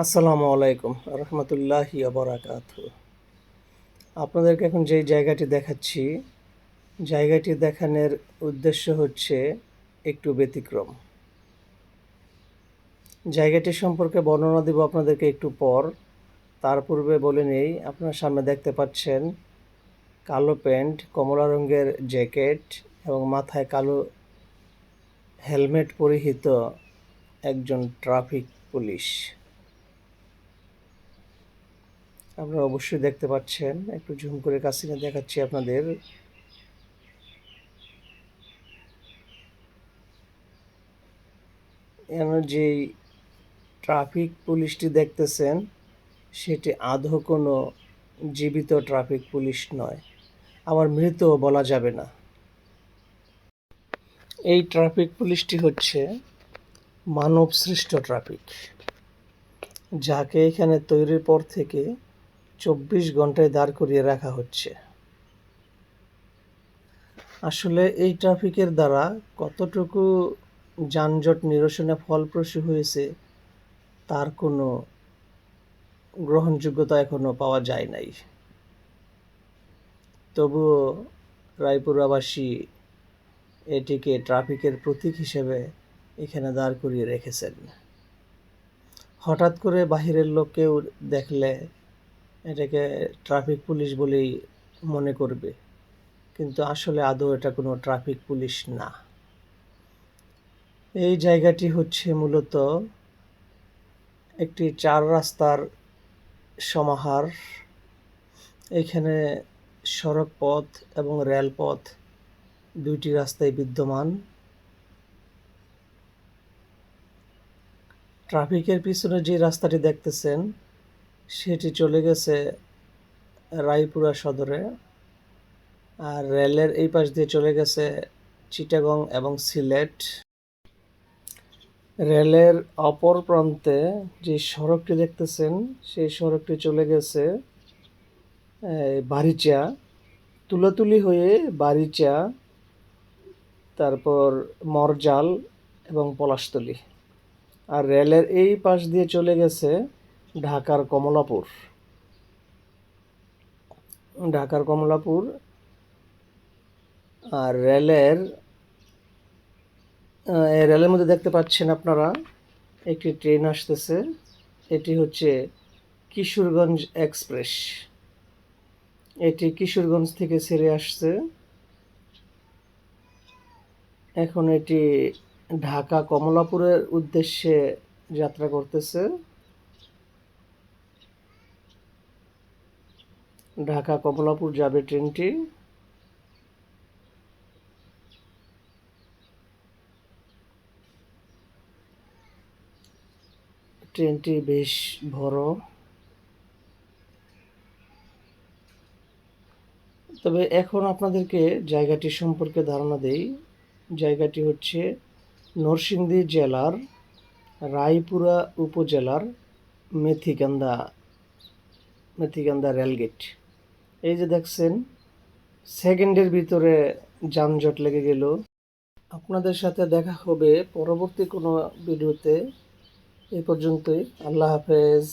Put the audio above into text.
আসসালামু আলাইকুম, রহমতুল্লাহি আবরাকাত আপনাদেরকে এখন যেই জায়গাটি দেখাচ্ছি, জায়গাটি দেখানোর উদ্দেশ্য হচ্ছে একটু ব্যতিক্রম। জায়গাটি সম্পর্কে বর্ণনা দেব আপনাদেরকে একটু পর। তার পূর্বে বলে নেই, আপনার সামনে দেখতে পাচ্ছেন কালো প্যান্ট, কমলা রঙের জ্যাকেট এবং মাথায় কালো হেলমেট পরিহিত একজন ট্রাফিক পুলিশ। আপনারা অবশ্যই দেখতে পাচ্ছেন। একটু ঝুম করে কাছে নিয়ে দেখাচ্ছি আপনাদের। যেই ট্রাফিক পুলিশটি দেখতেছেন, সেটি আদৌ কোনো জীবিত ট্রাফিক পুলিশ নয়। আবার মৃত বলা যাবে না। এই ট্রাফিক পুলিশটি হচ্ছে মানব সৃষ্ট ট্রাফিক, যাকে এখানে তৈরির পর থেকে চব্বিশ ঘন্টায় দাঁড় করিয়ে রাখা হচ্ছে। আসলে এই ট্রাফিকের দ্বারা কতটুকু যানজট নিরসনে ফলপ্রসূ হয়েছে, তার কোনো গ্রহণযোগ্যতা এখনও পাওয়া যায় নাই। তবুও রায়পুরাবাসী এটিকে ট্রাফিকের প্রতীক হিসেবে এখানে দাঁড় করিয়ে রেখেছেন। হঠাৎ করে বাহিরের লোককেও দেখলে এটাকে ট্রাফিক পুলিশ বলেই মনে করবে। কিন্তু আসলে আদৌ এটা কোনো ট্রাফিক পুলিশ না। এই জায়গাটি হচ্ছে মূলত একটি চার রাস্তার সমাহার। এখানে সড়ক পথ এবং রেলপথ দুইটি রাস্তায় বিদ্যমান। ট্রাফিকের পিছনে যে রাস্তাটি দেখতেছেন সেটি চলে গেছে রায়পুরা সদরে। আর রেলের এই পাশ দিয়ে চলে গেছে চিটাগং এবং সিলেট। রেলের অপর প্রান্তে যে সড়কটি দেখতেছেন, সেই সড়কটি চলে গেছে বারিচা। তুলাতুলি হয়ে বারিচা, তারপর মরজাল এবং পলাশতলি। আর রেলের এই পাশ দিয়ে চলে গেছে ঢাকার কমলাপুর। ঢাকার কমলাপুর আর রেলের রেলের মধ্যে দেখতে পাচ্ছেন আপনারা, একটি ট্রেন আসতেছে। এটি হচ্ছে কিশোরগঞ্জ এক্সপ্রেস। এটি কিশোরগঞ্জ থেকে ছেড়ে আসছে। এখন এটি ঢাকা কমলাপুরের উদ্দেশ্যে যাত্রা করতেছে। ঢাকা কমলাপুর যাবে ট্রেনটি। ট্রেনটি বেশ বড়। তবে এখন আপনাদেরকে জায়গাটি সম্পর্কে ধারণা দেই। জায়গাটি হচ্ছে নরসিংদী জেলার রায়পুরা উপজেলার মেথিকান্দা মেথিকান্দা রেলগেট। এই যে দেখছেন, সেকেন্ডের ভিতরে যানজট লেগে গেল। আপনাদের সাথে দেখা হবে পরবর্তী কোনো ভিডিওতে। এ পর্যন্তই, আল্লাহ হাফেজ।